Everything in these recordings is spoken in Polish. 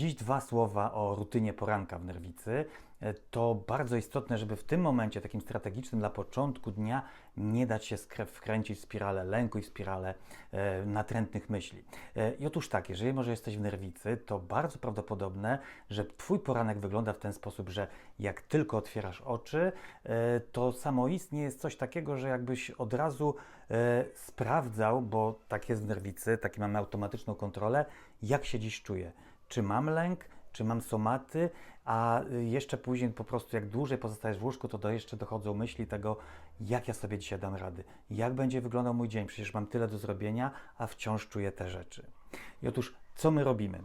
Dziś dwa słowa o rutynie poranka w nerwicy. E, To bardzo istotne, żeby w tym momencie, takim strategicznym dla początku dnia, nie dać się wkręcić w spiralę lęku i w spiralę e, natrętnych myśli. E, I otóż tak, jeżeli może jesteś w nerwicy, to bardzo prawdopodobne, że Twój poranek wygląda w ten sposób, że jak tylko otwierasz oczy, e, to samoistnie jest coś takiego, że jakbyś od razu e, sprawdzał, bo tak jest w nerwicy, takie mamy automatyczną kontrolę, jak się dziś czuję. Czy mam lęk, czy mam somaty, a y, jeszcze później po prostu jak dłużej pozostajesz w łóżku, to do jeszcze dochodzą myśli tego, jak ja sobie dzisiaj dam rady, jak będzie wyglądał mój dzień, przecież mam tyle do zrobienia, a wciąż czuję te rzeczy. I otóż, co my robimy e,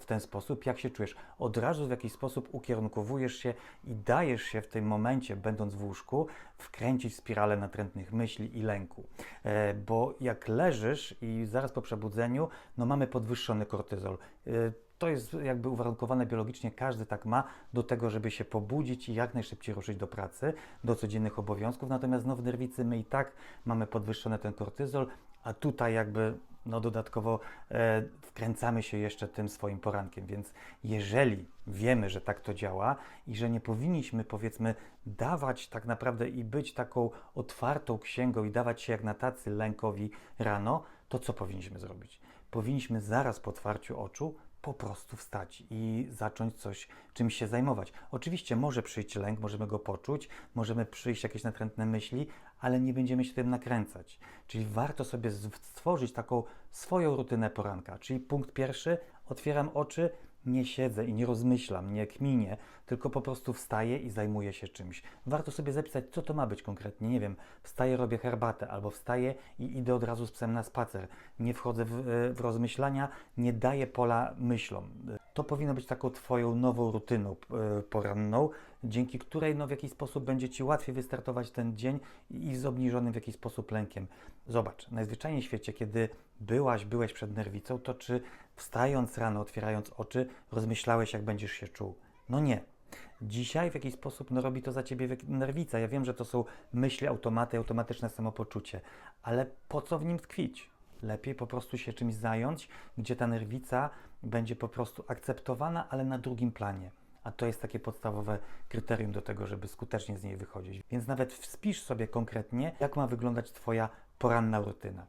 w ten sposób? Jak się czujesz? Od razu w jakiś sposób ukierunkowujesz się i dajesz się w tym momencie, będąc w łóżku, wkręcić w spiralę natrętnych myśli i lęku. E, bo jak leżysz i zaraz po przebudzeniu, no mamy podwyższony kortyzol. E, to jest jakby uwarunkowane biologicznie, każdy tak ma do tego, żeby się pobudzić i jak najszybciej ruszyć do pracy, do codziennych obowiązków. Natomiast no, w nerwicy my i tak mamy podwyższony ten kortyzol, a tutaj jakby no, dodatkowo e, wkręcamy się jeszcze tym swoim porankiem. Więc jeżeli wiemy, że tak to działa i że nie powinniśmy powiedzmy dawać tak naprawdę i być taką otwartą księgą i dawać się jak na tacy lękowi rano, to co powinniśmy zrobić? Powinniśmy zaraz po otwarciu oczu po prostu wstać i zacząć coś, czymś się zajmować. Oczywiście może przyjść lęk, możemy go poczuć, możemy przyjść jakieś natrętne myśli, ale nie będziemy się tym nakręcać. Czyli warto sobie stworzyć taką swoją rutynę poranka. Czyli punkt pierwszy, otwieram oczy, nie siedzę i nie rozmyślam, nie kminię, tylko po prostu wstaję i zajmuję się czymś. Warto sobie zapisać, co to ma być konkretnie. Nie wiem, wstaję, robię herbatę, albo wstaję i idę od razu z psem na spacer. Nie wchodzę w, w rozmyślania, nie daję pola myślom. To powinno być taką Twoją nową rutyną e, poranną, dzięki której no, w jakiś sposób będzie Ci łatwiej wystartować ten dzień i z obniżonym w jakiś sposób lękiem. Zobacz, najzwyczajniej w świecie, kiedy byłaś, byłeś przed nerwicą, to czy wstając rano, otwierając oczy, rozmyślałeś, jak będziesz się czuł? No nie. Dzisiaj w jakiś sposób no, robi to za ciebie nerwica. Ja wiem, że to są myśli, automaty, automatyczne samopoczucie, ale po co w nim tkwić? Lepiej po prostu się czymś zająć, gdzie ta nerwica będzie po prostu akceptowana, ale na drugim planie. A to jest takie podstawowe kryterium do tego, żeby skutecznie z niej wychodzić. Więc nawet wspisz sobie konkretnie, jak ma wyglądać Twoja poranna rutyna.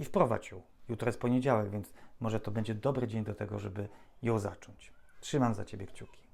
I wprowadź ją. Jutro jest poniedziałek, więc może to będzie dobry dzień do tego, żeby ją zacząć. Trzymam za Ciebie kciuki.